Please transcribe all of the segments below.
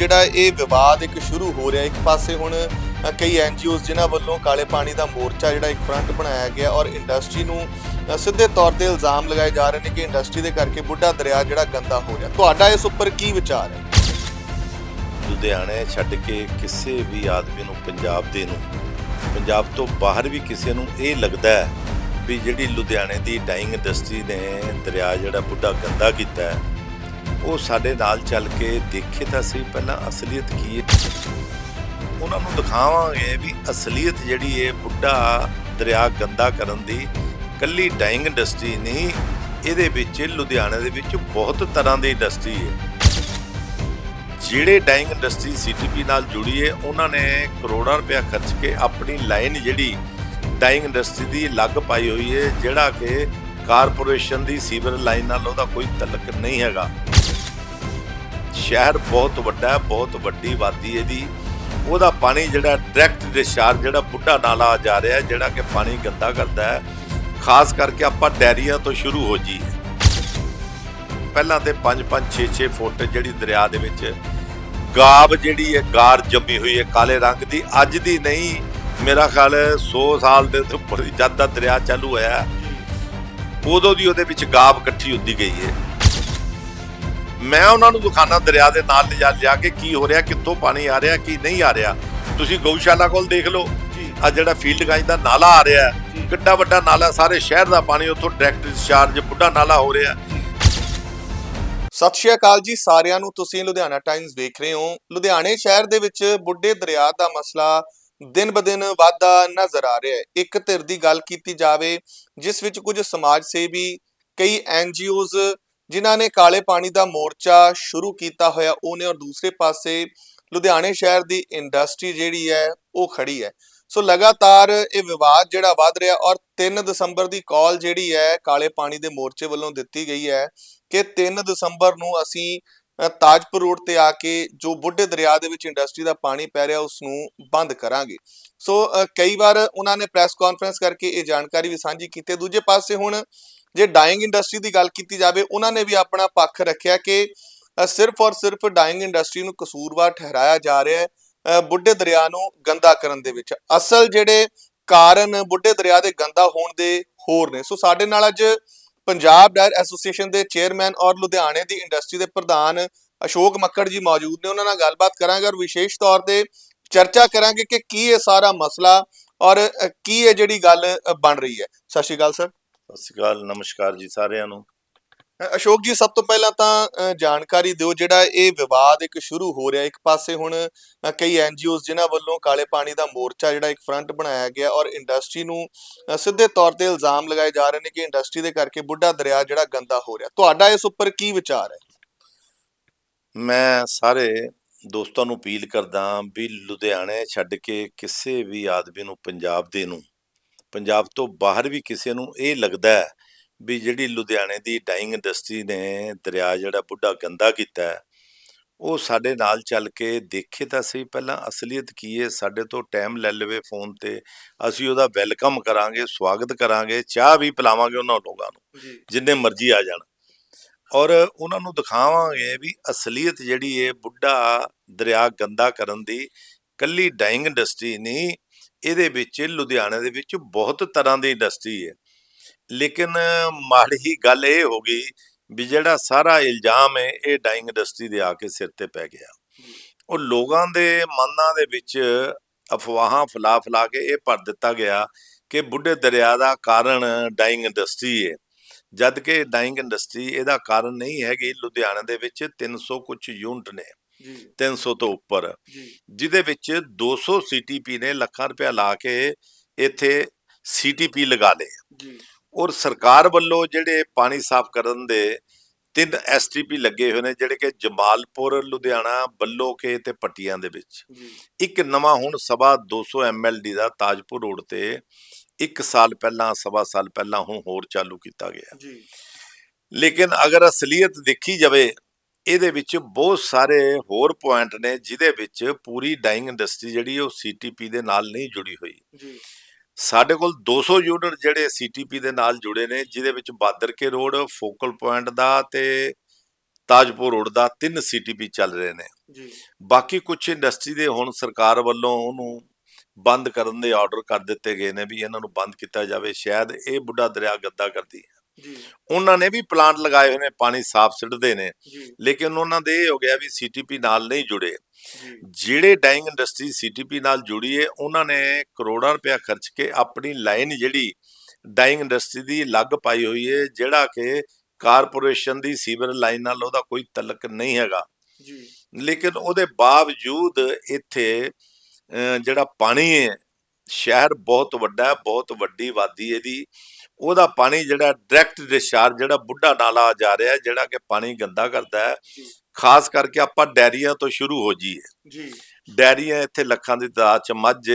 ਜਿਹੜਾ ਇਹ ਵਿਵਾਦ ਇੱਕ ਸ਼ੁਰੂ ਹੋ ਰਿਹਾ ਇੱਕ ਪਾਸੇ ਹੁਣ ਅ, ਕਈ ਐਨਜੀਓਜ਼ ਜਿਨ੍ਹਾਂ ਵੱਲੋਂ ਕਾਲੇ ਪਾਣੀ ਦਾ ਮੋਰਚਾ ਜਿਹੜਾ ਇੱਕ ਫਰੰਟ ਬਣਾਇਆ ਗਿਆ ਔਰ ਇੰਡਸਟਰੀ ਨੂੰ ਸਿੱਧੇ ਤੌਰ ਤੇ ਇਲਜ਼ਾਮ ਲਗਾਏ ਜਾ ਰਹੇ ਨੇ ਕਿ ਇੰਡਸਟਰੀ ਦੇ ਕਰਕੇ ਬੁੱਢਾ ਦਰਿਆ ਜਿਹੜਾ ਗੰਦਾ ਹੋ ਰਿਹਾ। ਤੁਹਾਡਾ ਇਸ ਉੱਪਰ ਕੀ ਵਿਚਾਰ ਹੈ? ਲੁਧਿਆਣੇ ਛੱਡ ਕੇ ਕਿਸੇ ਵੀ ਆਦਮੀ ਨੂੰ ਪੰਜਾਬ ਦੇ ਨੂੰ ਪੰਜਾਬ ਤੋਂ ਬਾਹਰ ਵੀ ਕਿਸੇ ਨੂੰ ਇਹ ਲੱਗਦਾ ਹੈ ਵੀ ਜਿਹੜੀ ਲੁਧਿਆਣੇ ਦੀ ਡਾਈਂਗ ਇੰਡਸਟਰੀ ਨੇ ਦਰਿਆ ਜਿਹੜਾ ਬੁੱਢਾ ਗੰਦਾ ਕੀਤਾ ਹੈ ਉਹ ਸਾਡੇ ਨਾਲ ਚੱਲ ਕੇ ਦੇਖੇ ਤਾਂ ਸਹੀ ਪਹਿਲਾਂ ਅਸਲੀਅਤ ਕੀ ਹੈ? ਉਹਨਾਂ ਨੂੰ ਦਿਖਾਵਾਂਗੇ ਵੀ ਅਸਲੀਅਤ ਜਿਹੜੀ ਹੈ ਬੁੱਢਾ ਦਰਿਆ ਗੰਦਾ ਕਰਨ ਦੀ ਕੱਲੀ ਡਾਈਂਗ ਇੰਡਸਟਰੀ ਨਹੀਂ, ਇਹਦੇ ਵਿੱਚ, ਲੁਧਿਆਣੇ ਦੇ ਵਿੱਚ ਬਹੁਤ ਤਰ੍ਹਾਂ ਦੀ ਇੰਡਸਟਰੀ ਹੈ। ਜਿਹੜੇ ਡਾਈਂਗ ਇੰਡਸਟਰੀ ਸੀਟੀਪੀ ਨਾਲ ਜੁੜੀ ਹੈ, ਉਹਨਾਂ ਨੇ ਕਰੋੜਾਂ ਰੁਪਇਆ ਖਰਚ ਕੇ ਆਪਣੀ ਲਾਈਨ ਜਿਹੜੀ ਡਾਈਂਗ ਇੰਡਸਟਰੀ ਦੀ ਅਲੱਗ ਪਾਈ ਹੋਈ ਹੈ, ਜਿਹੜਾ ਕਿ ਕਾਰਪੋਰੇਸ਼ਨ ਦੀ ਸੀਵਰ ਲਾਈਨ ਨਾਲ ਉਹਦਾ ਕੋਈ ਤਲਕ ਨਹੀਂ ਹੈਗਾ। ਸ਼ਹਿਰ ਬਹੁਤ ਵੱਡਾ ਹੈ, ਬਹੁਤ ਵੱਡੀ ਵਾਦੀ ਇਹਦੀ। ਉਹਦਾ ਪਾਣੀ ਜਿਹੜਾ ਡਾਇਰੈਕਟ ਡਿਸਚਾਰਜ ਜਿਹੜਾ ਬੁੱਢਾ ਨਾਲਾ ਜਾ ਰਿਹਾ ਜਿਹੜਾ ਕਿ ਪਾਣੀ ਗੰਦਾ ਕਰਦਾ ਹੈ। ਖਾਸ ਕਰਕੇ ਆਪਾਂ ਡੈਰੀਆਂ ਤੋਂ ਸ਼ੁਰੂ ਹੋ ਜੀ ਪਹਿਲਾਂ ਤੇ 5-5 6-6 ਫੁੱਟ ਜਿਹੜੀ ਦਰਿਆ ਦੇ ਵਿੱਚ ਗਾਬ ਜਿਹੜੀ ਹੈ, ਗਾਰ ਜੰਮੀ ਹੋਈ ਹੈ ਕਾਲੇ ਰੰਗ ਦੀ। ਅੱਜ ਦੀ ਨਹੀਂ, ਮੇਰਾ ਖਿਆਲ ਹੈ 100 ਸਾਲ ਦੇ ਉੱਪਰ ਜਦ ਦਾ ਦਰਿਆ ਚਾਲੂ ਹੋਇਆ, ਉਦੋਂ ਦੀ ਉਹਦੇ ਵਿੱਚ ਗਾਬ ਇਕੱਠੀ ਹੁੰਦੀ ਗਈ ਹੈ। ਮੈਂ ਉਹਨਾਂ ਨੂੰ ਦਿਖਾਣਾ ਦਰਿਆ ਦੇ ਨਾਲ ਲਿਜਾ ਲਿਆ ਕੇ ਕੀ ਹੋ ਰਿਹਾ ਕਿੱਥੋਂ ਪਾਣੀ ਆ ਰਿਹਾ ਕੀ ਨਹੀਂ ਆ ਰਿਹਾ। ਤੁਸੀਂ ਗਊਸ਼ਾਲਾ ਕੋਲ ਦੇਖ ਲਓ ਜੀ। ਆ ਜਿਹੜਾ ਫੀਲਡ ਗਾਈ ਦਾ ਨਾਲਾ ਆ ਰਿਹਾ ਹੈ, ਕਿੱਡਾ ਵੱਡਾ ਨਾਲਾ ਸਾਰੇ ਸ਼ਹਿਰ ਦਾ ਪਾਣੀ ਉੱਥੋਂ ਡਾਇਰੈਕਟ ਡਿਸਚਾਰਜ ਬੁੱਢਾ ਨਾਲਾ ਹੋ ਰਿਹਾ। ਸਤਿ ਸ਼੍ਰੀ ਅਕਾਲ ਜੀ ਸਾਰਿਆਂ ਨੂੰ ਤੁਸੀਂ ਲੁਧਿਆਣਾ ਟਾਈਮਜ਼ ਦੇਖ ਰਹੇ ਹੋ। ਲੁਧਿਆਣੇ ਸ਼ਹਿਰ ਦੇ ਵਿੱਚ ਬੁੱਢੇ ਦਰਿਆ ਦਾ ਮਸਲਾ ਦਿਨ ਬਦਿਨ ਵਾਧਾ ਨਜ਼ਰ ਆ ਰਿਹਾ ਹੈ। ਇੱਕ ਧਿਰ ਦੀ ਗੱਲ ਕੀਤੀ ਜਾਵੇ ਜਿਸ ਵਿੱਚ ਕੁਝ ਸਮਾਜ ਸੇਵੀ ਕਈ ਐਨਜੀਓਜ਼ ਜਿਨ੍ਹਾਂ ਨੇ ਕਾਲੇ ਪਾਣੀ ਦਾ ਮੋਰਚਾ ਸ਼ੁਰੂ ਕੀਤਾ ਹੋਇਆ, ਉਹਨੇ ਔਰ ਦੂਸਰੇ ਪਾਸੇ ਲੁਧਿਆਣੇ ਸ਼ਹਿਰ ਦੀ ਇੰਡਸਟਰੀ ਜਿਹੜੀ ਹੈ, ਉਹ ਖੜੀ ਹੈ। ਸੋ ਲਗਾਤਾਰ ਇਹ ਵਿਵਾਦ ਜਿਹੜਾ ਵੱਧ ਰਿਹਾ ਔਰ 3 ਦਸੰਬਰ ਦੀ ਕਾਲ ਜਿਹੜੀ ਹੈ, ਕਾਲੇ ਪਾਣੀ ਦੇ ਮੋਰਚੇ ਵੱਲੋਂ ਦਿੱਤੀ ਗਈ ਹੈ ਕਿ 3 ਦਸੰਬਰ ਨੂੰ ਅਸੀਂ ਤਾਜਪੁਰ ਰੋਡ ਤੇ ਆ ਕੇ ਜੋ ਬੁੱਢੇ ਦਰਿਆ ਦੇ ਵਿੱਚ ਇੰਡਸਟਰੀ ਦਾ ਪਾਣੀ ਪੈ ਰਿਹਾ ਉਸ ਨੂੰ ਬੰਦ ਕਰਾਂਗੇ। ਸੋ ਕਈ ਵਾਰ ਉਹਨਾਂ ਨੇ ਪ੍ਰੈਸ ਕਾਨਫਰੰਸ ਕਰਕੇ ਇਹ ਜਾਣਕਾਰੀ ਵੀ ਸਾਂਝੀ ਕੀਤੀ। ਦੂਜੇ ਪਾਸੇ ਹੁਣ ਜੇ ਡਾਈਂਗ ਇੰਡਸਟਰੀ ਦੀ ਗੱਲ ਕੀਤੀ ਜਾਵੇ, ਉਹਨਾਂ ਨੇ ਵੀ ਆਪਣਾ ਪੱਖ ਰੱਖਿਆ ਕਿ ਸਿਰਫ ਔਰ ਸਿਰਫ ਡਾਈਂਗ ਇੰਡਸਟਰੀ ਨੂੰ ਕਸੂਰਵਾਰ ਠਹਿਰਾਇਆ ਜਾ ਰਿਹਾ ਹੈ ਬੁੱਢੇ ਦਰਿਆ ਨੂੰ ਗੰਦਾ ਕਰਨ ਦੇ ਵਿੱਚ। ਅਸਲ ਜਿਹੜੇ ਕਾਰਨ ਬੁੱਢੇ ਦਰਿਆ ਦੇ ਗੰਦਾ ਹੋਣ ਦੇ ਹੋਰ ਨੇ। ਸੋ ਸਾਡੇ ਨਾਲ ਅੱਜ ਪੰਜਾਬ ਡਾਇਰ ਐਸੋਸੀਏਸ਼ਨ ਦੇ ਚੇਅਰਮੈਨ ਔਰ ਲੁਧਿਆਣੇ ਦੀ ਇੰਡਸਟਰੀ ਦੇ ਪ੍ਰਧਾਨ ਅਸ਼ੋਕ ਮੱਕੜ ਜੀ ਮੌਜੂਦ ਨੇ। ਉਹਨਾਂ ਨਾਲ ਗੱਲਬਾਤ ਕਰਾਂਗੇ ਔਰ ਵਿਸ਼ੇਸ਼ ਤੌਰ ਤੇ ਚਰਚਾ ਕਰਾਂਗੇ ਕਿ ਕੀ ਇਹ ਸਾਰਾ ਮਸਲਾ ਔਰ ਕੀ ਇਹ ਜਿਹੜੀ ਗੱਲ ਬਣ ਰਹੀ ਹੈ। ਸਤਿ ਸ਼੍ਰੀ ਅਕਾਲ, ਸਰ। ਸਤਿ ਸ਼੍ਰੀ ਅਕਾਲ, ਨਮਸਕਾਰ ਜੀ ਸਾਰਿਆਂ ਨੂੰ। ਅਸ਼ੋਕ ਜੀ ਸਭ ਤੋਂ ਪਹਿਲਾਂ ਤਾਂ ਜਾਣਕਾਰੀ ਦਿਓ ਜਿਹੜਾ ਇਹ ਵਿਵਾਦ ਇੱਕ ਸ਼ੁਰੂ ਹੋ ਰਿਹਾ। ਇੱਕ ਪਾਸੇ ਹੁਣ ਅ, ਕਈ ਐਨਜੀਓਜ਼ ਜਿਨ੍ਹਾਂ ਵੱਲੋਂ ਕਾਲੇ ਪਾਣੀ ਦਾ ਮੋਰਚਾ ਜਿਹੜਾ ਇੱਕ ਫਰੰਟ ਬਣਾਇਆ ਗਿਆ ਔਰ ਇੰਡਸਟਰੀ ਨੂੰ ਸਿੱਧੇ ਤੌਰ ਤੇ ਇਲਜ਼ਾਮ ਲਗਾਏ ਜਾ ਰਹੇ ਨੇ ਕਿ ਇੰਡਸਟਰੀ ਦੇ ਕਰਕੇ ਬੁੱਢਾ ਦਰਿਆ ਜਿਹੜਾ ਗੰਦਾ ਹੋ ਰਿਹਾ। ਤੁਹਾਡਾ ਇਸ ਉੱਪਰ ਕੀ ਵਿਚਾਰ ਹੈ? ਮੈਂ ਸਾਰੇ ਦੋਸਤਾਂ ਨੂੰ ਅਪੀਲ ਕਰਦਾ ਵੀ ਲੁਧਿਆਣੇ ਛੱਡ ਕੇ ਕਿਸੇ ਵੀ ਆਦਮੀ ਨੂੰ ਪੰਜਾਬ ਦੇ ਨੂੰ ਪੰਜਾਬ ਤੋਂ ਬਾਹਰ ਵੀ ਕਿਸੇ ਨੂੰ ਇਹ ਲੱਗਦਾ ਹੈ ਵੀ ਜਿਹੜੀ ਲੁਧਿਆਣੇ ਦੀ ਡਾਈਂਗ ਇੰਡਸਟਰੀ ਨੇ ਦਰਿਆ ਜਿਹੜਾ ਬੁੱਢਾ ਗੰਦਾ ਕੀਤਾ ਉਹ ਸਾਡੇ ਨਾਲ ਚੱਲ ਕੇ ਦੇਖੇ ਤਾਂ ਸਹੀ ਪਹਿਲਾਂ ਅਸਲੀਅਤ ਕੀ ਹੈ? ਸਾਡੇ ਤੋਂ ਟਾਈਮ ਲੈ ਲਵੇ ਫੋਨ ਤੇ ਅਸੀਂ ਉਹਦਾ ਵੈਲਕਮ ਕਰਾਂਗੇ ਸਵਾਗਤ ਕਰਾਂਗੇ ਚਾਹ ਵੀ ਪਿਲਾਵਾਂਗੇ ਉਹਨਾਂ ਲੋਕਾਂ ਨੂੰ ਜਿੰਨੇ ਮਰਜ਼ੀ ਆ ਜਾਣ। ਔਰ ਉਹਨਾਂ ਨੂੰ ਦਿਖਾਵਾਂਗੇ ਵੀ ਅਸਲੀਅਤ ਜਿਹੜੀ ਹੈ ਬੁੱਢਾ ਦਰਿਆ ਗੰਦਾ ਕਰਨ ਦੀ ਕੱਲੀ ਡਾਈਂਗ ਇੰਡਸਟਰੀ ਨਹੀਂ ਇਹਦੇ ਵਿੱਚ ਲੁਧਿਆਣੇ ਦੇ ਵਿੱਚ ਬਹੁਤ ਤਰ੍ਹਾਂ ਦੀ ਇੰਡਸਟਰੀ ਹੈ। ਲੇਕਿਨ ਮਾੜੀ ਗੱਲ ਇਹ ਹੋ ਗਈ ਵੀ ਜਿਹੜਾ ਸਾਰਾ ਇਲਜ਼ਾਮ ਹੈ ਇਹ ਡਾਈਂਗ ਇੰਡਸਟਰੀ ਦੇ ਆ ਕੇ ਸਿਰ ਤੇ ਪੈ ਗਿਆ। ਉਹ ਲੋਕਾਂ ਦੇ ਮਨਾਂ ਦੇ ਵਿੱਚ ਅਫਵਾਹਾਂ ਫਲਾ ਫਲਾ ਕੇ ਇਹ ਭਰ ਦਿੱਤਾ ਗਿਆ ਕਿ ਬੁੱਢੇ ਦਰਿਆ ਦਾ ਕਾਰਨ ਡਾਈਂਗ ਇੰਡਸਟਰੀ ਹੈ ਜਦ ਕਿ ਡਾਈਂਗ ਇੰਡਸਟਰੀ ਇਹਦਾ ਕਾਰਨ ਨਹੀਂ ਹੈਗੀ ਲੁਧਿਆਣਾ ਦੇ ਵਿੱਚ 300 ਕੁਝ ਯੂਨਿਟ ਨੇ ਜੀ। 300 ਤੋਂ ਉੱਪਰ। ਜਿਹਦੇ ਵਿੱਚ 200 ਸੀਟੀਪੀ ਨੇ ਲੱਖਾਂ ਰੁਪਇਆ ਲਾ ਕੇ ਇੱਥੇ ਸੀਟੀਪੀ ਲਗਾ ਲਏ। ਜੀ। ਔਰ ਸਰਕਾਰ ਵੱਲੋਂ ਜਿਹੜੇ ਪਾਣੀ ਸਾਫ਼ ਕਰਨ ਦੇ ਤਿੰਨ ਐਸਟੀਪੀ ਲੱਗੇ ਹੋਏ ਨੇ ਜਿਹੜੇ ਕਿ ਜਮਾਲਪੁਰ ਲੁਧਿਆਣਾ ਬੱਲੋਕੇ ਤੇ ਪੱਟੀਆਂ ਦੇ ਵਿੱਚ। ਇੱਕ ਨਵਾਂ ਹੁਣ ਸਵਾ 200 ਐਮਐਲਡੀ ਦਾ ਤਾਜਪੁਰ ਰੋਡ ਤੇ ਇੱਕ ਸਾਲ ਪਹਿਲਾਂ ਸਵਾ ਸਾਲ ਪਹਿਲਾਂ ਹੁਣ ਹੋਰ ਚਾਲੂ ਕੀਤਾ ਗਿਆ। ਜੀ। ਲੇਕਿਨ ਅਗਰ ਅਸਲੀਅਤ ਦੇਖੀ ਜਾਵੇ ਇਹਦੇ ਵਿੱਚ ਬਹੁਤ ਸਾਰੇ ਹੋਰ ਪੁਆਇੰਟ ਨੇ ਜਿਹਦੇ ਵਿੱਚ ਪੂਰੀ ਡਾਈਂਗ ਇੰਡਸਟਰੀ ਜਿਹੜੀ ਉਹ ਸੀਟੀਪੀ ਦੇ ਨਾਲ ਨਹੀਂ ਜੁੜੀ ਹੋਈ। ਜੀ। ਸਾਡੇ ਕੋਲ 200 ਯੂਨਿਟ ਜਿਹੜੇ ਸੀਟੀਪੀ ਦੇ ਨਾਲ ਜੁੜੇ ਨੇ ਜਿਹਦੇ ਵਿੱਚ Bahadarke road focal point ਦਾ ਤੇ ਤਾਜਪੁਰ ਰੋਡ ਦਾ ਤਿੰਨ ਸੀਟੀਪੀ ਚੱਲ ਰਹੇ ਨੇ। ਜੀ। ਬਾਕੀ ਕੁਝ ਇੰਡਸਟਰੀ ਦੇ ਹੁਣ ਸਰਕਾਰ ਵੱਲੋਂ ਉਹਨੂੰ ਬੰਦ ਕਰਨ ਦੇ ਆਰਡਰ ਕਰ ਦਿੱਤੇ ਗਏ ਨੇ ਵੀ ਇਹਨਾਂ ਨੂੰ ਬੰਦ ਕੀਤਾ ਜਾਵੇ। ਸ਼ਾਇਦ ਇਹ ਬੁੱਢਾ ਦਰਿਆ ਗੱਦਾ ਕਰਦੀ ਹੈ। ਉਹਨਾਂ ਨੇ ਵੀ ਪਲਾਂਟ ਲਗਾਏ ਹੋਏ ਨੇ ਪਾਣੀ ਸਾਫ਼ ਸਿੱਟਦੇ ਨੇ। ਲੇਕਿਨ ਉਹਨਾਂ ਦੇ ਇਹ ਹੋ ਗਿਆ ਵੀ ਸੀਟੀਪੀ ਨਾਲ ਨਹੀਂ ਜੁੜੇ। ਜਿਹੜੇ ਡਾਈਂਗ ਇੰਡਸਟਰੀ ਸੀਟੀਪੀ ਨਾਲ ਜੁੜੀ ਹੈ ਉਹਨਾਂ ਨੇ ਕਰੋੜਾਂ ਰੁਪਇਆ ਖਰਚ ਕੇ ਆਪਣੀ ਲਾਈਨ ਜਿਹੜੀ ਡਾਈਂਗ ਇੰਡਸਟਰੀ ਦੀ ਲੱਗ ਪਾਈ ਹੋਈ ਹੈ ਜਿਹੜਾ ਕਿ ਕਾਰਪੋਰੇਸ਼ਨ ਦੀ ਸੀਵਰ ਲਾਈਨ ਨਾਲ ਉਹਦਾ ਕੋਈ ਤਲਕ ਨਹੀਂ ਹੈਗਾ। ਜੀ। ਲੇਕਿਨ ਉਹਦੇ ਬਾਵਜੂਦ ਇੱਥੇ ਜਿਹੜਾ ਪਾਣੀ ਹੈ ਸ਼ਹਿਰ ਬਹੁਤ ਵੱਡਾ ਹੈ ਬਹੁਤ ਵੱਡੀ ਹੈ ਇਹਦੀ। ਉਹਦਾ ਪਾਣੀ ਜਿਹੜਾ ਡਾਇਰੈਕਟ ਡਿਸਚਾਰਜ ਜਿਹੜਾ ਬੁੱਢਾ ਨਾਲਾ ਜਾ ਰਿਹਾ ਹੈ, ਜਿਹੜਾ ਕਿ ਪਾਣੀ ਗੰਦਾ ਕਰਦਾ ਹੈ। ਖਾਸ ਕਰਕੇ ਆਪਾਂ ਡੈਰੀਆਂ ਤੋਂ ਸ਼ੁਰੂ ਹੋ ਜਾਈਏ। ਜੀ। ਡੈਰੀਆਂ ਇੱਥੇ ਲੱਖਾਂ ਦੀ ਤਾਦਾਦ ਚ ਮੱਝ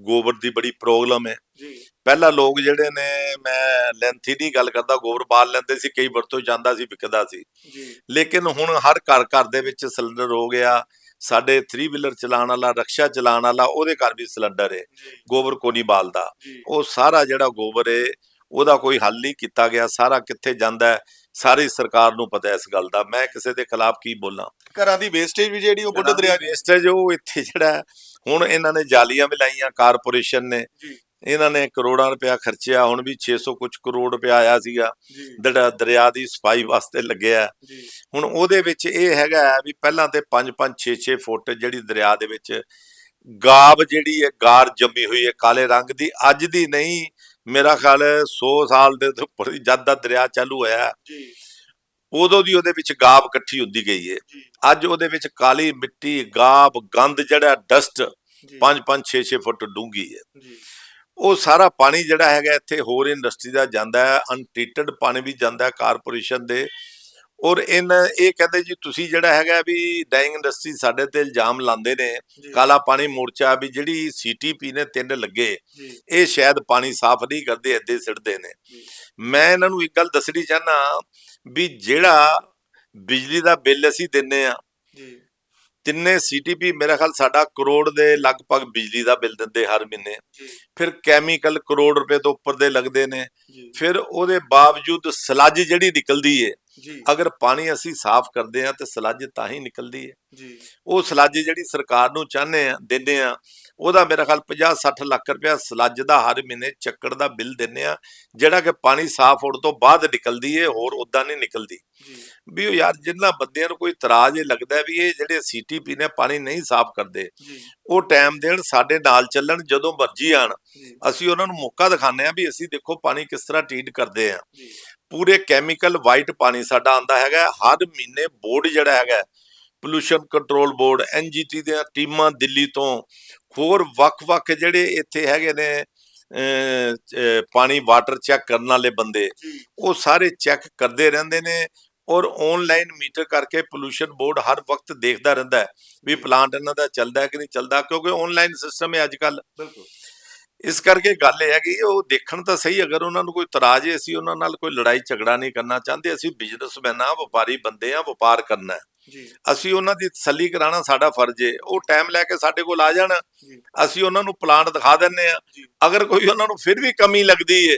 ਗੋਬਰ ਦੀ ਬੜੀ ਪ੍ਰੋਬਲਮ ਹੈ ਜੀ। ਪਹਿਲਾਂ ਲੋਕ ਜਿਹੜੇ ਨੇ ਮੈਂ ਲੈਂਥੀ ਦੀ ਗੱਲ ਕਰਦਾ ਗੋਬਰ ਬਾਲ ਲੈਂਦੇ ਸੀ ਕਈ ਵਰਤੋਂ ਜਾਂਦਾ ਸੀ ਵਿਕਦਾ ਸੀ। ਜੀ। ਲੇਕਿਨ ਹੁਣ ਹਰ ਘਰ ਘਰ ਦੇ ਵਿੱਚ ਸਿਲੰਡਰ ਹੋ ਗਿਆ ਸਾਡੇ 3 ਵੀਲਰ ਚਲਾਉਣ ਵਾਲਾ ਰਕਸ਼ਾ ਚਲਾਉਣ ਵਾਲਾ ਉਹਦੇ ਘਰ ਵੀ ਸਿਲੰਡਰ ਹੈ ਗੋਬਰ ਕੋ ਨਹੀਂ ਬਾਲਦਾ। ਉਹ ਸਾਰਾ ਜਿਹੜਾ ਗੋਬਰ ਹੈ ਉਹਦਾ ਕੋਈ ਹੱਲ ਨਹੀਂ ਕੀਤਾ ਗਿਆ ਸਾਰਾ ਕਿੱਥੇ ਜਾਂਦਾ ਹੈ ਸਾਰੀ ਸਰਕਾਰ ਨੂੰ ਪਤਾ ਇਸ ਗੱਲ ਦਾ। ਮੈਂ ਕਿਸੇ ਦੇ ਖਿਲਾਫ ਕੀ ਬੋਲਾਂ? ਘਰਾਂ ਦੀ ਵੇਸਟੇਜ ਵੀ ਜਿਹੜੀ ਉਹ ਬੁੱਢਾ ਦਰਿਆ ਵੇਸਟੇਜ ਉਹ ਇੱਥੇ ਜਿਹੜਾ ਹੁਣ ਇਹਨਾਂ ਨੇ ਜਾਲੀਆਂ ਵੀ ਲਾਈਆਂ ਕਾਰਪੋਰੇਸ਼ਨ ਨੇ। ਇਹਨਾਂ ਨੇ ਕਰੋੜਾਂ ਰੁਪਇਆ ਖਰਚਿਆ ਹੁਣ ਵੀ 600 ਕੁਝ ਕਰੋੜ ਰੁਪਇਆ ਆਇਆ ਸੀਗਾ। ਜਿਹੜਾ ਦਰਿਆ ਦੀ ਸਫ਼ਾਈ ਵਾਸਤੇ ਲੱਗਿਆ ਹੁਣ ਉਹਦੇ ਵਿੱਚ ਇਹ ਹੈਗਾ ਵੀ ਪਹਿਲਾਂ ਤੇ 5-5 6-6 ਫੁੱਟ ਜਿਹੜੀ ਦਰਿਆ ਦੇ ਵਿੱਚ ਗਾਬ ਜਿਹੜੀ ਹੈ ਗਾਰ ਜੰਮੀ ਹੋਈ ਹੈ ਕਾਲੇ ਰੰਗ ਦੀ। ਅੱਜ ਦੀ ਨਹੀਂ ਮੇਰਾ ਖਿਆਲ ਹੈ 100 ਸਾਲ ਦੇ ਤੋਂ ਉੱਪਰ ਜਦ ਦਾ ਦਰਿਆ ਚਾਲੂ ਹੋਇਆ ਜੀ। ਉਦੋਂ ਦੀ ਉਹਦੇ ਵਿੱਚ ਗਾਬ ਇਕੱਠੀ ਹੁੰਦੀ ਗਈ ਹੈ ਅੱਜ ਉਹਦੇ ਵਿੱਚ ਕਾਲੀ ਮਿੱਟੀ ਗਾਬ ਗੰਦ ਜਿਹੜਾ ਡਸਟ ਜੀ। 5-5 6-6 ਫੁੱਟ ਡੂੰਘੀ ਹੈ ਜੀ। ਉਹ ਸਾਰਾ ਪਾਣੀ ਜਿਹੜਾ ਹੈਗਾ ਇੱਥੇ ਹੋਰ ਇੰਡਸਟਰੀ ਦਾ ਜਾਂਦਾ ਹੈ ਅਨਟ੍ਰੀਟਡ ਪਾਣੀ ਵੀ ਜਾਂਦਾ ਹੈ ਕਾਰਪੋਰੇਸ਼ਨ ਦੇ ਔਰ ਇਨ ਇਹ ਕਹਿੰਦੇ ਜੀ ਤੁਸੀਂ ਜਿਹੜਾ ਹੈਗਾ ਵੀ ਡਾਈਂਗ ਇੰਡਸਟਰੀ ਸਾਡੇ ਤੇ ਇਲਜ਼ਾਮ ਲਾਉਂਦੇ ਨੇ ਕਾਲਾ ਪਾਣੀ ਮੋਰਚਾ ਵੀ ਜਿਹੜੀ ਸੀਟੀਪੀ ਨੇ ਤਿੰਨ ਲੱਗੇ ਇਹ ਸ਼ਾਇਦ ਪਾਣੀ ਸਾਫ਼ ਨਹੀਂ ਕਰਦੇ ਹੀ ਸਿੱਟਦੇ ਨੇ। ਮੈਂ ਇਹਨਾਂ ਨੂੰ ਇੱਕ ਗੱਲ ਦੱਸਣੀ ਚਾਹਨਾ ਵੀ ਜਿਹੜਾ ਬਿਜਲੀ ਦਾ ਬਿੱਲ ਅਸੀਂ ਦਿੰਨੇ ਆ ਜੀ। ਤਿੰਨੇ ਸੀਟੀਪੀ ਮੇਰਾ ਖਿਆਲ ਸਾਡਾ ਕਰੋੜ ਦੇ ਲਗਭਗ ਬਿਜਲੀ ਦਾ ਬਿੱਲ ਦਿੰਦੇ ਹਰ ਮਹੀਨੇ। ਫਿਰ ਕੈਮੀਕਲ ਕਰੋੜ ਰੁਪਏ ਤੋਂ ਉੱਪਰ ਦੇ ਲੱਗਦੇ ਨੇ। ਫਿਰ ਉਹਦੇ ਬਾਵਜੂਦ ਸਲੱਜ ਜਿਹੜੀ ਨਿਕਲਦੀ ਏ ਅਗਰ ਪਾਣੀ ਅਸੀਂ ਸਾਫ਼ ਕਰਦੇ ਆ ਤੇ ਸਲੱਜ ਤਾਂ ਹੀ ਨਿਕਲਦੀ ਏ। ਉਹ ਸਲੱਜ ਜਿਹੜੀ ਸਰਕਾਰ ਨੂੰ ਚਾਹੁੰਦੇ ਆ ਦਿੰਦੇ ਆ ਉਹਦਾ ਮੇਰਾ ਖਿਆਲ 50 60 ਲੱਖ ਰੁਪਇਆ ਸਲੱਜ ਦਾ ਹਰ ਮਹੀਨੇ ਚੱਕੜ ਦਾ ਬਿੱਲ ਦਿੰਦੇ ਆ ਜਿਹੜਾ ਕਿ ਪਾਣੀ ਸਾਫ਼ ਹੋਣ ਤੋਂ ਬਾਅਦ ਨਿਕਲਦੀ ਏ ਹੋਰ ਉਦਾਂ ਨਹੀਂ ਨਿਕਲਦੀ। ਵੀ ਉਹ ਯਾਰ ਜਿੰਨਾ ਬੰਦਿਆਂ ਨੂੰ ਕੋਈ ਇਤਰਾਜ਼ ਇਹ ਲੱਗਦਾ ਵੀ ਇਹ ਜਿਹੜੇ ਸੀਟੀਪੀ ਨੇ ਪਾਣੀ ਨਹੀਂ ਸਾਫ਼ ਕਰਦੇ ਉਹ ਟਾਈਮ ਦੇਣ ਸਾਡੇ ਨਾਲ ਚੱਲਣ ਜਦੋਂ ਮਰਜ਼ੀ ਆਣ। ਅਸੀਂ ਉਹਨਾਂ ਨੂੰ ਮੌਕਾ ਦਿਖਾਉਂਦੇ ਆ ਵੀ ਅਸੀਂ ਦੇਖੋ ਪਾਣੀ ਕਿਸ ਤਰ੍ਹਾਂ ਟ੍ਰੀਟ ਕਰਦੇ ਆ ਪੂਰੇ ਕੈਮੀਕਲ ਵਾਈਟ ਪਾਣੀ ਸਾਡਾ ਆਂਦਾ ਹੈਗਾ ਹਰ ਮਹੀਨੇ ਬੋਰਡ ਜਿਹੜਾ ਹੈਗਾ ਪੋਲੂਸ਼ਨ ਕੰਟਰੋਲ ਬੋਰਡ ਐਨਜੀਟੀ ਦੀਆਂ ਟੀਮਾਂ ਦਿੱਲੀ ਤੋਂ ਹੋਰ ਵੱਖ-ਵੱਖ ਜਿਹੜੇ ਇੱਥੇ ਹੈਗੇ ਨੇ ਪਾਣੀ ਵਾਟਰ ਚੈੱਕ ਕਰਨ ਵਾਲੇ ਬੰਦੇ ਉਹ ਸਾਰੇ ਚੈੱਕ ਕਰਦੇ ਰਹਿੰਦੇ ਨੇ ਔਰ ਆਨਲਾਈਨ ਮੀਟਰ ਕਰਕੇ ਪੋਲੂਸ਼ਨ ਬੋਰਡ ਹਰ ਵਕਤ ਦੇਖਦਾ ਰਹਿੰਦਾ ਹੈ ਵੀ ਪਲਾਂਟ ਇਹਨਾਂ ਦਾ ਚੱਲਦਾ ਕਿ ਨਹੀਂ ਚੱਲਦਾ ਕਿਉਂਕਿ ਆਨਲਾਈਨ ਸਿਸਟਮ ਹੈ ਅੱਜ ਕੱਲ ਬਿਲਕੁਲ। ਇਸ ਕਰਕੇ ਗੱਲ ਇਹ ਹੈ ਕਿ ਉਹ ਦੇਖਣ ਤਾਂ ਸਹੀ ਅਗਰ ਉਹਨਾਂ ਨੂੰ ਕੋਈ ਤਰਾਜ ਹੈ ਅਸੀਂ ਉਹਨਾਂ ਨਾਲ ਕੋਈ ਲੜਾਈ ਝਗੜਾ ਨਹੀਂ ਕਰਨਾ ਚਾਹੁੰਦੇ ਅਸੀਂ ਬਿਜ਼ਨਸਮੈਨ ਆ ਵਪਾਰੀ ਬੰਦੇ ਆ ਵਪਾਰ ਕਰਨਾ ਹੈ। ਅਸੀਂ ਉਹਨਾਂ ਦੀ ਤਸੱਲੀ ਕਰਾਉਣਾ ਸਾਡਾ ਫਰਜ਼ ਹੈ ਉਹ ਟਾਈਮ ਲੈ ਕੇ ਸਾਡੇ ਕੋਲ ਆ ਜਾਣ। ਅਸੀਂ ਉਹਨਾਂ ਨੂੰ ਪਲਾਂਟ ਦਿਖਾ ਦਿੰਨੇ ਆ। ਅਗਰ ਕੋਈ ਉਹਨਾਂ ਨੂੰ ਫਿਰ ਵੀ ਕਮੀ ਲੱਗਦੀ ਹੈ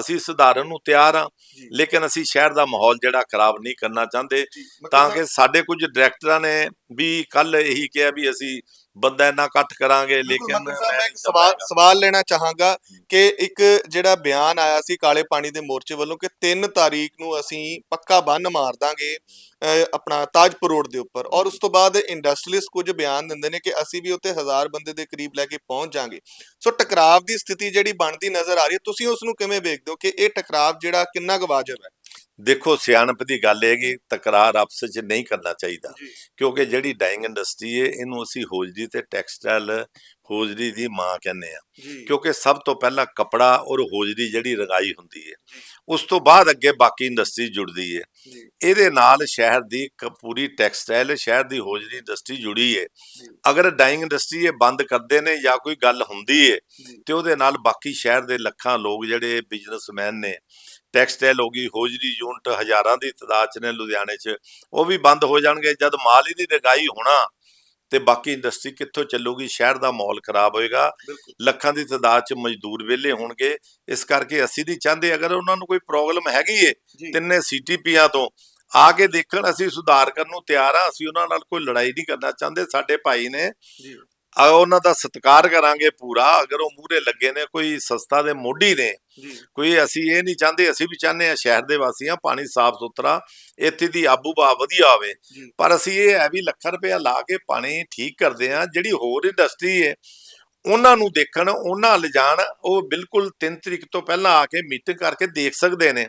ਅਸੀਂ ਸੁਧਾਰਨ ਨੂੰ ਤਿਆਰ ਆ ਲੇਕਿਨ ਅਸੀਂ ਸ਼ਹਿਰ ਦਾ ਮਾਹੌਲ ਜਿਹੜਾ ਖਰਾਬ ਨਹੀਂ ਕਰਨਾ ਚਾਹੁੰਦੇ। ਤਾਂ ਕਿ ਸਾਡੇ ਕੁਝ ਡਾਇਰੈਕਟਰਾਂ ਨੇ ਵੀ ਕੱਲ ਇਹੀ ਕਿਹਾ ਵੀ ਅਸੀਂ ਬੰਦਾ ਇੰਨਾ ਇਕੱਠ ਕਰਾਂਗੇ ਲੇਕਿਨ ਮੈਂ ਇੱਕ ਸਵਾਲ ਲੈਣਾ ਚਾਹਾਂਗਾ। ਕਿ ਇੱਕ ਜਿਹੜਾ ਬਿਆਨ ਆਇਆ ਸੀ ਕਾਲੇ ਪਾਣੀ ਦੇ ਮੋਰਚੇ ਵੱਲੋਂ ਕਿ 3 ਤਾਰੀਖ ਨੂੰ ਅਸੀਂ ਪੱਕਾ ਬੰਨ ਮਾਰ ਦਾਂਗੇ ਆਪਣਾ ਤਾਜਪੁਰ ਰੋਡ ਦੇ ਉੱਪਰ। ਔਰ ਉਸ ਤੋਂ ਬਾਅਦ ਇੰਡਸਟਰੀਅਲਿਸਟ ਕੁਝ ਬਿਆਨ ਦਿੰਦੇ ਨੇ ਕਿ ਅਸੀਂ ਵੀ ਉੱਥੇ ਹਜ਼ਾਰ ਬੰਦੇ ਦੇ ਕਰੀਬ ਲੈ ਕੇ ਪਹੁੰਚ ਜਾਾਂਗੇ। ਸੋ ਟਕਰਾਵ ਦੀ ਸਥਿਤੀ ਜਿਹੜੀ ਬਣਦੀ ਨਜ਼ਰ ਆ ਰਹੀ ਹੈ ਤੁਸੀਂ ਉਸ ਨੂੰ ਕਿਵੇਂ ਵੇਖਦੇ ਹੋ ਕਿ ਇਹ ਟਕਰਾਵ ਜਿਹੜਾ ਕਿੰਨਾ ਕੁ ਵਾਜਬ ਹੈ? ਦੇਖੋ ਸਿਆਣਪ ਦੀ ਗੱਲ ਹੈ ਕਿ ਤਕਰਾਰ ਆਪਸ ਵਿੱਚ ਨਹੀਂ ਕਰਨਾ ਚਾਹੀਦਾ ਕਿਉਂਕਿ ਜਿਹੜੀ ਡਾਈਂਗ ਇੰਡਸਟਰੀ ਹੈ ਇਹਨੂੰ ਅਸੀਂ ਹੋਜਰੀ ਤੇ ਟੈਕਸਟਾਈਲ ਹੋਜਰੀ ਦੀ ਮਾਂ ਕਹਿੰਦੇ ਆ ਕਿਉਂਕਿ ਸਭ ਤੋਂ ਪਹਿਲਾਂ ਕਪੜਾ ਔਰ ਹੋਜਰੀ ਜਿਹੜੀ ਰੰਗਾਈ ਹੁੰਦੀ ਹੈ ਉਸ ਤੋਂ ਬਾਅਦ ਅੱਗੇ ਬਾਕੀ ਇੰਡਸਟਰੀ ਜੁੜਦੀ ਹੈ। ਇਹਦੇ ਨਾਲ ਸ਼ਹਿਰ ਦੀ ਪੂਰੀ ਟੈਕਸਟਾਈਲ ਸ਼ਹਿਰ ਦੀ ਹੋਜਰੀ ਇੰਡਸਟਰੀ ਜੁੜੀ ਹੈ। ਅਗਰ ਡਾਈਂਗ ਇੰਡਸਟਰੀ ਇਹ ਬੰਦ ਕਰਦੇ ਨੇ ਜਾਂ ਕੋਈ ਗੱਲ ਹੁੰਦੀ ਹੈ ਤੇ ਉਹਦੇ ਨਾਲ ਬਾਕੀ ਸ਼ਹਿਰ ਦੇ ਲੱਖਾਂ ਲੋਕ ਜਿਹੜੇ ਬਿਜ਼ਨਸਮੈਨ ਨੇ ਟੈਕਸਟਾਈਲ ਹੋ ਗਈ ਹੋਜਰੀ ਯੂਨਿਟ ਹਜ਼ਾਰਾਂ ਦੀ ਤਾਦਾਦ ਚ ਨੇ ਲੁਧਿਆਣੇ 'ਚ ਉਹ ਵੀ ਬੰਦ ਹੋ ਜਾਣਗੇ ਜਦ ਮਾਲ ਹੀ ਨਹੀਂ ਰਗਾਈ ਹੋਣਾ ਤੇ ਬਾਕੀ ਇੰਡਸਟਰੀ ਕਿੱਥੋਂ ਚੱਲੂਗੀ ਸ਼ਹਿਰ ਦਾ ਮਾਹੌਲ ਖਰਾਬ ਹੋਏਗਾ। ਲੱਖਾਂ ਦੀ ਤਾਦਾਦ 'ਚ ਮਜ਼ਦੂਰ ਵਿਹਲੇ ਹੋਣਗੇ ਇਸ ਕਰਕੇ ਅਸੀਂ ਨਹੀਂ ਚਾਹੁੰਦੇ ਅਗਰ ਉਹਨਾਂ ਨੂੰ ਕੋਈ ਪ੍ਰੋਬਲਮ ਹੈਗੀ ਏ ਤਿੰਨੇ ਸੀਟੀਪੀਆਂ ਤੋਂ ਆ ਕੇ ਦੇਖਣ ਅਸੀਂ ਸੁਧਾਰ ਕਰਨ ਨੂੰ ਤਿਆਰ ਆ ਅਸੀਂ ਉਹਨਾਂ ਨਾਲ ਕੋਈ ਲੜਾਈ ਨਹੀਂ ਕਰਨਾ ਚਾਹੁੰਦੇ ਸਾਡੇ ਭਾਈ ਨੇ ਉਹਨਾਂ ਦਾ ਸਤਿਕਾਰ ਕਰਾਂਗੇ ਪੂਰਾ ਅਗਰ ਉਹ ਮੂਹਰੇ ਲੱਗੇ ਨੇ ਕੋਈ ਸੰਸਥਾ ਦੇ ਮੋਢੀ ਨੇ ਕੋਈ ਅਸੀਂ ਇਹ ਨਹੀਂ ਚਾਹੁੰਦੇ ਅਸੀਂ ਵੀ ਚਾਹੁੰਦੇ ਆ ਸ਼ਹਿਰ ਦੇ ਵਾਸੀਆਂ ਪਾਣੀ ਸਾਫ਼ ਸੁਥਰਾ ਇੱਥੇ ਦੀ ਆਬੂਬਾ ਵਧੀਆ ਹੋਵੇ। ਜੀ। ਪਰ ਅਸੀਂ ਇਹ ਹੈ ਵੀ ਲੱਖਾਂ ਰੁਪਇਆ ਲਾ ਕੇ ਪਾਣੀ ਠੀਕ ਕਰਦੇ ਆ ਜਿਹੜੀ ਹੋਰ ਇੰਡਸਟਰੀ ਹੈ ਉਹਨਾਂ ਨੂੰ ਦੇਖਣ ਉਹਨਾਂ ਲਿਜਾਣ ਉਹ ਬਿਲਕੁਲ 3 ਤਰੀਕ ਤੋਂ ਪਹਿਲਾਂ ਆ ਕੇ ਮੀਟਿੰਗ ਕਰਕੇ ਦੇਖ ਸਕਦੇ ਨੇ।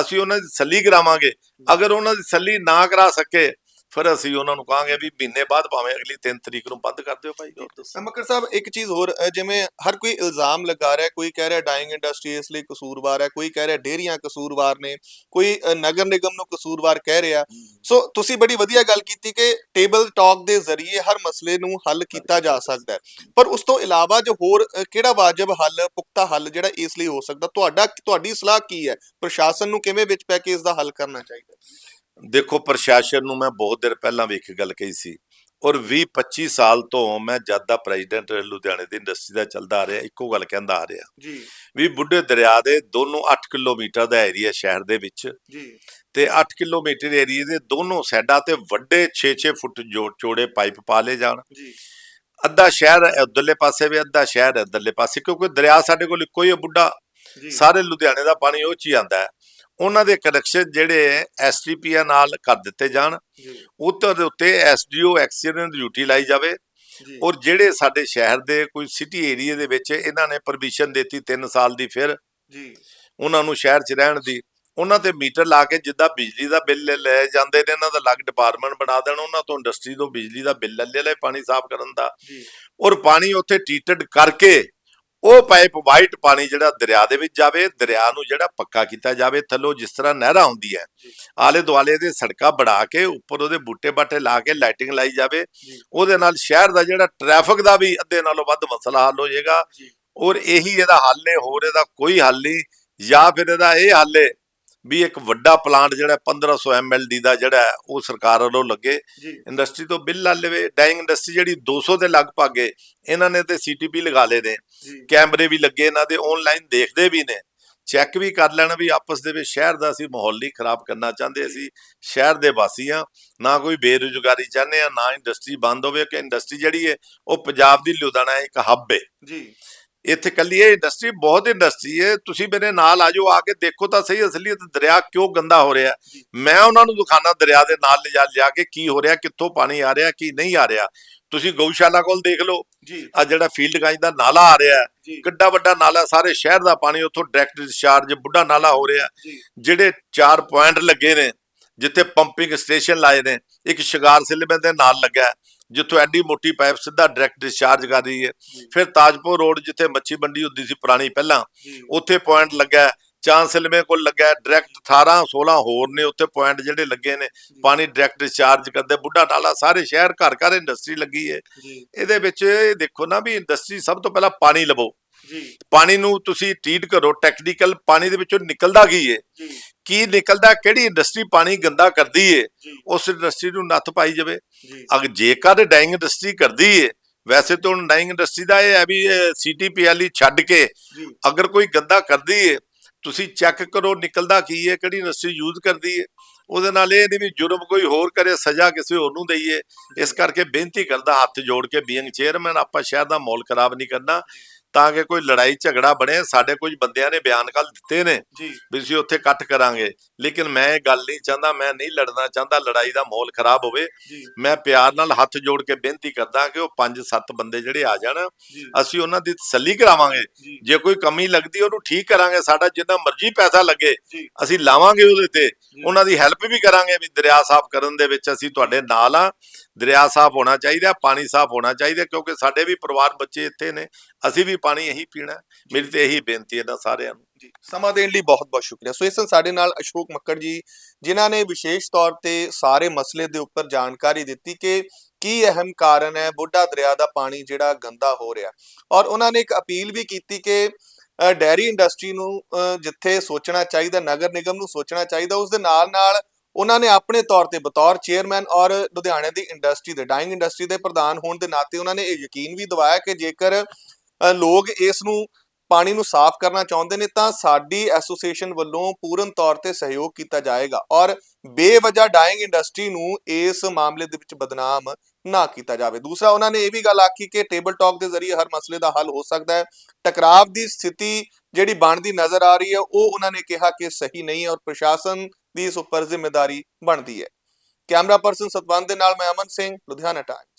ਅਸੀਂ ਉਹਨਾਂ ਦੀ ਤਸੱਲੀ ਕਰਾਵਾਂਗੇ। ਅਗਰ ਉਹਨਾਂ ਦੀ ਤਸੱਲੀ ਨਾ ਕਰਾ ਸਕੇ ਫਿਰ ਅਸੀਂ ਉਹਨਾਂ ਨੂੰ ਕਹਾਂਗੇ ਵੀ ਮਹੀਨੇ ਬਾਅਦ ਭਾਵੇਂ ਅਗਲੀ 3 ਤਰੀਕ ਨੂੰ ਬੰਦ ਕਰ ਦਿਓ ਭਾਈ ਹੋਰ ਦੱਸੋ। ਮੱਕਰ ਸਾਹਿਬ ਇੱਕ ਚੀਜ਼ ਹੋਰ ਜਿਵੇਂ ਹਰ ਕੋਈ ਇਲਜ਼ਾਮ ਲਗਾ ਰਿਹਾ ਕੋਈ ਕਹਿ ਰਿਹਾ ਡਾਈਂਗ ਇੰਡਸਟਰੀ ਇਸ ਲਈ ਕਸੂਰਵਾਰ ਹੈ ਕੋਈ ਕਹਿ ਰਿਹਾ ਡੇਰੀਆਂ ਕਸੂਰਵਾਰ ਨੇ ਕੋਈ ਨਗਰ ਨਿਗਮ ਨੂੰ ਕਸੂਰਵਾਰ ਕਹਿ ਰਿਹਾ। ਸੋ ਤੁਸੀਂ ਬੜੀ ਵਧੀਆ ਗੱਲ ਕੀਤੀ ਕਿ ਟੇਬਲ ਟਾਕ ਦੇ ਜ਼ਰੀਏ ਹਰ ਮਸਲੇ ਨੂੰ ਹੱਲ ਕੀਤਾ ਜਾ ਸਕਦਾ ਹੈ। ਪਰ ਉਸ ਤੋਂ ਇਲਾਵਾ ਜੋ ਹੋਰ ਕਿਹੜਾ ਵਾਜਬ ਹੱਲ ਪੁਖਤਾ ਹੱਲ ਜਿਹੜਾ ਇਸ ਲਈ ਹੋ ਸਕਦਾ ਤੁਹਾਡਾ ਤੁਹਾਡੀ ਸਲਾਹ ਕੀ ਹੈ? ਪ੍ਰਸ਼ਾਸਨ ਨੂੰ ਕਿਵੇਂ ਵਿੱਚ ਪੈ ਕੇ ਇਸ ਦਾ ਹੱਲ ਕਰਨਾ ਚਾਹੀਦਾ ਦੇਖੋ ਪ੍ਰਸ਼ਾਸਨ ਨੂੰ ਮੈਂ ਬਹੁਤ ਦੇਰ ਪਹਿਲਾਂ ਵੀ ਇੱਕ ਗੱਲ ਕਹੀ ਸੀ ਔਰ 20 25 ਸਾਲ ਤੋਂ ਮੈਂ ਜਦ ਦਾ ਪ੍ਰੈਜ਼ੀਡੈਂਟ ਲੁਧਿਆਣੇ ਦੀ ਇੰਡਸਟਰੀ ਦਾ ਚੱਲਦਾ ਆ ਰਿਹਾ ਇੱਕੋ ਗੱਲ ਕਹਿੰਦਾ ਆ ਰਿਹਾ। ਜੀ। ਵੀ ਬੁੱਢੇ ਦਰਿਆ ਦੇ ਦੋਨੋਂ 8 ਕਿਲੋਮੀਟਰ ਦਾ ਏਰੀਆ ਸ਼ਹਿਰ ਦੇ ਵਿੱਚ ਜੀ। ਤੇ 8 ਕਿਲੋਮੀਟਰ ਏਰੀਏ ਦੇ ਦੋਨੋਂ ਸਾਈਡਾਂ ਤੇ ਵੱਡੇ 6-6 ਫੁੱਟ ਜੋ ਚੌੜੇ ਪਾਈਪ ਪਾ ਲਏ ਜਾਣ। ਜੀ। ਅੱਧਾ ਸ਼ਹਿਰ ਉਧਰਲੇ ਪਾਸੇ ਵੀ ਅੱਧਾ ਸ਼ਹਿਰ ਇਧਰਲੇ ਪਾਸੇ ਕਿਉਂਕਿ ਦਰਿਆ ਸਾਡੇ ਕੋਲ ਇੱਕੋ ਹੀ ਹੈ ਬੁੱਢਾ। ਸਾਰੇ ਲੁਧਿਆਣੇ ਦਾ ਪਾਣੀ ਉਹ ਚ ਹੀ ਆਂਦਾ ਹੈ ਉਹਨਾਂ ਦੇ ਕਨੈਕਸ਼ਨ ਜਿਹੜੇ ਐਸਟੀਪੀਆ ਨਾਲ ਕਰ ਦਿੱਤੇ ਜਾਣ ਉੱਤਰ ਦੇ ਉੱਤੇ ਐਸਡੀਓ ਐਕਸੀਡੈਂਟ ਡਿਊਟੀ ਲਾਈ ਜਾਵੇ। ਔਰ ਜਿਹੜੇ ਸਾਡੇ ਸ਼ਹਿਰ ਦੇ ਕੋਈ ਸਿਟੀ ਏਰੀਆ ਦੇ ਵਿੱਚ ਇਹਨਾਂ ਨੇ ਪਰਮਿਸ਼ਨ ਦਿੱਤੀ 3 ਸਾਲ ਦੀ ਫਿਰ। ਜੀ। ਉਹਨਾਂ ਨੂੰ ਸ਼ਹਿਰ 'ਚ ਰਹਿਣ ਦੀ। ਉਹਨਾਂ ਤੇ ਮੀਟਰ ਲਾ ਕੇ ਜਿੱਦਾਂ ਬਿਜਲੀ ਦਾ ਬਿੱਲ ਲੈ- ਜਾਂਦੇ ਨੇ ਇਹਨਾਂ ਦਾ ਅਲੱਗ ਡਿਪਾਰਟਮੈਂਟ ਬਣਾ ਦੇਣ ਉਹਨਾਂ ਤੋਂ ਇੰਡਸਟਰੀ ਤੋਂ ਬਿਜਲੀ ਦਾ ਬਿੱਲ ਲੈ ਲੈ ਪਾਣੀ ਸਾਫ਼ ਕਰਨ ਦਾ। ਔਰ ਪਾਣੀ ਉੱਥੇ ਟ੍ਰੀਟਡ ਕਰਕੇ ਉਹ ਪਾਈਪ ਵਾਈਟ ਪਾਣੀ ਜਿਹੜਾ ਦਰਿਆ ਦੇ ਵਿੱਚ ਜਾਵੇ ਦਰਿਆ ਨੂੰ ਜਿਹੜਾ ਪੱਕਾ ਕੀਤਾ ਜਾਵੇ ਥੱਲੋਂ ਜਿਸ ਤਰ੍ਹਾਂ ਨਹਿਰਾਂ ਹੁੰਦੀ ਹੈ। ਆਲੇ ਦੁਆਲੇ ਦੇ ਸੜਕਾਂ ਬਣਾ ਕੇ ਉੱਪਰ ਉਹਦੇ ਬੂਟੇ ਬਾਟੇ ਲਾ ਕੇ ਲਾਈਟਿੰਗ ਲਾਈ ਜਾਵੇ। ਉਹਦੇ ਨਾਲ ਸ਼ਹਿਰ ਦਾ ਜਿਹੜਾ ਟ੍ਰੈਫਿਕ ਦਾ ਵੀ ਅੱਧੇ ਨਾਲੋਂ ਵੱਧ ਮਸਲਾ ਹੱਲ ਹੋ ਜਾਏਗਾ। ਔਰ ਇਹੀ ਇਹਦਾ ਹੱਲ ਹੈ ਹੋਰ ਇਹਦਾ ਕੋਈ ਹੱਲ ਨਹੀਂ ਜਾਂ ਫਿਰ ਇਹਦਾ ਇਹ ਹੱਲ ਹੈ ਵੀ ਇੱਕ ਵੱਡਾ ਪਲਾਂਟ ਜਿਹੜਾ 1500 ਐਮਐਲਡੀ ਦਾ ਜਿਹੜਾ ਉਹ ਸਰਕਾਰ ਵੱਲੋਂ ਲੱਗੇ ਇੰਡਸਟਰੀ ਤੋਂ ਬਿੱਲ ਲਾ ਲਵੇ ਡਾਈਂਗ ਇੰਡਸਟਰੀ ਜਿਹੜੀ 200 ਦੇ ਲਗਭਗ ਹੈ ਇਹਨਾਂ ਨੇ ਤੇ ਸੀਟੀਪੀ ਲਗਾ ਲਏ ਨੇ ਕੈਮਰੇ ਵੀ ਲੱਗੇ ਇਹਨਾਂ ਦੇ ਆਨਲਾਈਨ ਦੇਖਦੇ ਵੀ ਨੇ। ਚੈੱਕ ਵੀ ਕਰ ਲੈਣ ਵੀ ਆਪਸ ਦੇ ਵਿੱਚ ਸ਼ਹਿਰ ਦਾ ਅਸੀਂ ਮਾਹੌਲ ਨਹੀਂ ਖਰਾਬ ਕਰਨਾ ਚਾਹੁੰਦੇ ਅਸੀਂ ਸ਼ਹਿਰ ਦੇ ਵਾਸੀ ਹਾਂ। ਨਾ ਕੋਈ ਬੇਰੁਜ਼ਗਾਰੀ ਚਾਹੁੰਦੇ ਆ ਨਾ ਇੰਡਸਟਰੀ ਬੰਦ ਹੋਵੇ ਕਿ ਇੰਡਸਟਰੀ ਜਿਹੜੀ ਹੈ ਉਹ ਪੰਜਾਬ ਦੀ ਲੁਧਿਆਣਾ ਇੱਕ ਹੱਬ ਹੈ। ਜੀ। ਇੱਥੇ ਕੱਲੀ ਇਹ ਇੰਡਸਟਰੀ ਬਹੁਤ ਇੰਡਸਟਰੀ ਹੈ। ਤੁਸੀਂ ਮੇਰੇ ਨਾਲ ਆ ਜਾਓ ਆ ਕੇ ਦੇਖੋ ਤਾਂ ਸਹੀ ਅਸਲੀਅਤ ਦਰਿਆ ਕਿਉਂ ਗੰਦਾ ਹੋ ਰਿਹਾ। ਮੈਂ ਉਹਨਾਂ ਨੂੰ ਦਿਖਾਣਾ ਦਰਿਆ ਦੇ ਨਾਲ ਲਿਜਾ ਲਿਆ ਕੇ ਕੀ ਹੋ ਰਿਹਾ ਕਿੱਥੋਂ ਪਾਣੀ ਆ ਰਿਹਾ ਕੀ ਨਹੀਂ ਆ ਰਿਹਾ। ਤੁਸੀਂ ਗਊਸ਼ਾਲਾ ਕੋਲ ਦੇਖ ਲਓ। ਜੀ। ਆ ਜਿਹੜਾ ਫੀਲਡ ਗੰਜ ਦਾ ਨਾਲਾ ਆ ਰਿਹਾ ਕਿੱਡਾ ਵੱਡਾ ਨਾਲਾ ਸਾਰੇ ਸ਼ਹਿਰ ਦਾ ਪਾਣੀ ਉੱਥੋਂ ਡਾਇਰੈਕਟ ਡਿਸਚਾਰਜ ਬੁੱਢਾ ਨਾਲਾ ਹੋ ਰਿਹਾ ਜਿਹੜੇ ਚਾਰ ਪੁਆਇੰਟ ਲੱਗੇ ਨੇ ਜਿੱਥੇ ਪੰਪਿੰਗ ਸਟੇਸ਼ਨ ਲਾਏ ਨੇ ਇੱਕ ਸ਼ਿਕਾਰ ਸਿਲਵੇਂ ਦੇ ਨਾਲ ਲੱਗਾ ਜਿੱਥੋਂ ਐਡੀ ਮੋਟੀ ਪਾਈਪ ਸਿੱਧਾ ਡਾਇਰੈਕਟ ਡਿਸਚਾਰਜ ਕਰ ਰਹੀ ਹੈ। ਫਿਰ ਤਾਜਪੁਰ ਰੋਡ ਜਿੱਥੇ ਮੱਛੀ ਮੰਡੀ ਹੁੰਦੀ ਸੀ ਪੁਰਾਣੀ ਪਹਿਲਾਂ ਉੱਥੇ ਪੁਆਇੰਟ ਲੱਗਾ ਹੈ, ਚਾਂਦ ਸਿਲਵੇਂ ਕੋਲ ਲੱਗਾ ਡਾਇਰੈਕਟ 18 16 ਹੋਰ ਨੇ ਉੱਥੇ ਪੁਆਇੰਟ ਜਿਹੜੇ ਲੱਗੇ ਨੇ। ਪਾਣੀ ਡਾਇਰੈਕਟ ਡਿਸਚਾਰਜ ਕਰਦੇ ਬੁੱਢਾ ਨਾਲਾ ਸਾਰੇ ਸ਼ਹਿਰ ਘਰ ਘਰ ਇੰਡਸਟਰੀ ਲੱਗੀ ਹੈ। ਇਹਦੇ ਵਿੱਚ ਦੇਖੋ ਨਾ ਵੀ ਇੰਡਸਟਰੀ ਸਭ ਤੋਂ ਪਹਿਲਾਂ ਪਾਣੀ ਲਵੋ। ਜੀ। ਪਾਣੀ ਨੂੰ ਤੁਸੀਂ ਟ੍ਰੀਟ ਕਰੋ। ਟੈਕਨੀਕਲ ਪਾਣੀ ਦੇ ਵਿੱਚੋਂ ਨਿਕਲਦਾ ਕੀ ਹੈ ਕੀ ਨਿਕਲਦਾ ਕਿਹੜੀ ਇੰਡਸਟਰੀ ਪਾਣੀ ਗੰਦਾ ਕਰਦੀ ਹੈ ਜੀ। ਉਸ ਇੰਡਸਟਰੀ ਨੂੰ ਨੱਥ ਪਾਈ ਜਾਵੇ। ਜੀ। ਅਗਰ ਜੇਕਰ ਡਾਈਂਗ ਇੰਡਸਟਰੀ ਕਰਦੀ ਹੈ ਵੈਸੇ ਤਾਂ ਹੁਣ ਡਾਈਂਗ ਇੰਡਸਟਰੀ ਦਾ ਇਹ ਹੈ ਵੀ ਸੀਟੀਪੀਐਲ ਛੱਡ ਕੇ ਅਗਰ ਕੋਈ ਗੰਦਾ ਕਰਦੀ ਹੈ ਤੁਸੀਂ ਚੈੱਕ ਕਰੋ ਨਿਕਲਦਾ ਕੀ ਹੈ, ਕਿਹੜੀ ਇੰਡਸਟਰੀ ਯੂਜ਼ ਕਰਦੀ ਹੈ। ਉਹਦੇ ਨਾਲ ਇਹ ਨਹੀਂ ਵੀ ਜੁਰਮ ਕੋਈ ਹੋਰ ਕਰੇ, ਸਜ਼ਾ ਕਿਸੇ ਹੋਰ ਨੂੰ ਦਈਏ। ਇਸ ਕਰਕੇ ਬੇਨਤੀ ਕਰਦਾ ਹੱਥ ਜੋੜ ਕੇ ਬੀਇੰਗ ਚੇਅਰਮੈਨ ਆਪਾਂ ਸ਼ਹਿਰ ਦਾ ਮਾਹੌਲ ਖਰਾਬ ਨਹੀਂ ਕਰਨਾ। ਤਾਂ ਕਿ ਕੋਈ ਲੜਾਈ ਝਗੜਾ ਬਣੇ ਸਾਡੇ ਕੁਝ ਬੰਦਿਆਂ ਨੇ ਬਿਆਨ ਕੱਲ ਦਿੱਤੇ ਨੇ ਵੀ ਅਸੀਂ ਉੱਥੇ ਇਕੱਠ ਕਰਾਂਗੇ। ਲੇਕਿਨ ਮੈਂ ਇਹ ਗੱਲ ਨਹੀਂ ਚਾਹੁੰਦਾ ਮੈਂ ਨਹੀਂ ਲੜਨਾ ਚਾਹੁੰਦਾ ਲੜਾਈ ਦਾ ਮਾਹੌਲ ਖਰਾਬ ਹੋਵੇ। ਮੈਂ ਪਿਆਰ ਨਾਲ ਹੱਥ ਜੋੜ ਕੇ ਬੇਨਤੀ ਕਰਦਾ ਕਿ ਉਹ 5-7 ਬੰਦੇ ਜਿਹੜੇ ਆ ਜਾਣ ਅਸੀਂ ਉਹਨਾਂ ਦੀ ਤਸੱਲੀ ਕਰਾਵਾਂਗੇ। ਜੀ। ਕੋਈ ਕਮੀ ਲੱਗਦੀ ਉਹਨੂੰ ਠੀਕ ਕਰਾਂਗੇ ਸਾਡਾ ਜਿੰਨਾ ਮਰਜ਼ੀ ਪੈਸਾ ਲੱਗੇ ਅਸੀਂ ਲਾਵਾਂਗੇ ਉਹਦੇ ਤੇ। ਉਹਨਾਂ ਦੀ ਹੈਲਪ ਵੀ ਕਰਾਂਗੇ ਵੀ ਦਰਿਆ ਸਾਫ਼ ਕਰਨ ਦੇ ਵਿੱਚ ਅਸੀਂ ਤੁਹਾਡੇ ਨਾਲ ਆ। ਦਰਿਆ ਸਾਫ਼ ਹੋਣਾ ਚਾਹੀਦਾ ਪਾਣੀ ਸਾਫ਼ ਹੋਣਾ ਚਾਹੀਦਾ ਕਿਉਂਕਿ ਸਾਡੇ ਵੀ ਪਰਿਵਾਰ ਬੱਚੇ ਇੱਥੇ ਨੇ ਅਸੀਂ ਵੀ ਪਾਣੀ ਇਹੀ ਪੀਣਾ ਮੇਰੀ ਤੇ ਇਹੀ ਬੇਨਤੀ ਹੈ ਨਾ ਸਾਰਿਆਂ ਨੂੰ। ਜੀ। ਸਮਾਂ ਦੇਣ ਲਈ ਬਹੁਤ ਬਹੁਤ ਸ਼ੁਕਰੀਆ। ਸੋ ਇਸ ਸਾਡੇ ਨਾਲ ਅਸ਼ੋਕ ਮੱਕੜ ਜੀ ਜਿਨ੍ਹਾਂ ਨੇ ਵਿਸ਼ੇਸ਼ ਤੌਰ ਤੇ ਸਾਰੇ ਮਸਲੇ ਦੇ ਉੱਪਰ ਜਾਣਕਾਰੀ ਦਿੱਤੀ ਕਿ ਕੀ ਅਹਿਮ ਕਾਰਨ ਹੈ ਬੁੱਢਾ ਦਰਿਆ ਦਾ ਪਾਣੀ ਜਿਹੜਾ ਗੰਦਾ ਹੋ ਰਿਹਾ। ਔਰ ਉਹਨਾਂ ਨੇ ਇੱਕ ਅਪੀਲ ਵੀ ਕੀਤੀ ਕਿ ਅ, ਡੈਰੀ ਇੰਡਸਟਰੀ ਨੂੰ ਜਿੱਥੇ ਸੋਚਣਾ ਚਾਹੀਦਾ ਨਗਰ ਨਿਗਮ ਨੂੰ ਸੋਚਣਾ ਚਾਹੀਦਾ ਉਸ ਦੇ ਨਾਲ ਨਾਲ ਉਹਨਾਂ ਨੇ ਆਪਣੇ ਤੌਰ ਤੇ ਬਤੌਰ ਚੇਅਰਮੈਨ ਔਰ ਲੁਧਿਆਣੇ ਦੀ ਇੰਡਸਟਰੀ ਦੇ ਡਾਈਂਗ ਇੰਡਸਟਰੀ ਦੇ ਪ੍ਰਧਾਨ ਹੋਣ ਦੇ ਨਾਤੇ ਉਹਨਾਂ ਨੇ ਇਹ ਯਕੀਨ ਵੀ ਦਿਵਾਇਆ ਕਿ ਜੇਕਰ ਲੋਕ ਇਸ ਨੂੰ ਪਾਣੀ ਨੂੰ ਸਾਫ਼ ਕਰਨਾ ਚਾਹੁੰਦੇ ਨੇ ਤਾਂ ਸਾਡੀ ਐਸੋਸੀਏਸ਼ਨ ਵੱਲੋਂ ਪੂਰਨ ਤੌਰ ਤੇ ਸਹਿਯੋਗ ਕੀਤਾ ਜਾਏਗਾ ਔਰ ਬੇਵਜਾ ਡਾਈਂਗ ਇੰਡਸਟਰੀ ਨੂੰ ਇਸ ਮਾਮਲੇ ਦੇ ਵਿੱਚ ਬਦਨਾਮ ਨਾ ਕੀਤਾ ਜਾਵੇ। ਦੂਸਰਾ, ਉਹਨਾਂ ਨੇ ਇਹ ਵੀ ਗੱਲ ਆਖੀ ਕਿ ਟੇਬਲ ਟਾਕ ਦੇ ਜ਼ਰੀਏ ਹਰ ਮਸਲੇ ਦਾ ਹੱਲ ਹੋ ਸਕਦਾ ਹੈ। ਟਕਰਾਵ ਦੀ ਸਥਿਤੀ ਜਿਹੜੀ ਬਣਦੀ ਨਜ਼ਰ ਆ ਰਹੀ ਹੈ, ਉਹ ਉਹਨਾਂ ਨੇ ਕਿਹਾ ਕਿ ਸਹੀ ਨਹੀਂ ਹੈ ਔਰ ਪ੍ਰਸ਼ਾਸਨ ਦੀ ਇਸ ਉੱਪਰ ਜ਼ਿੰਮੇਵਾਰੀ ਬਣਦੀ ਹੈ। ਕੈਮਰਾ ਪਰਸਨ ਸਤਵੰਤ ਦੇ ਨਾਲ ਮੈਂ ਅਮਨ ਸਿੰਘ, ਲੁਧਿਆਣਾ ਟਾਈਮ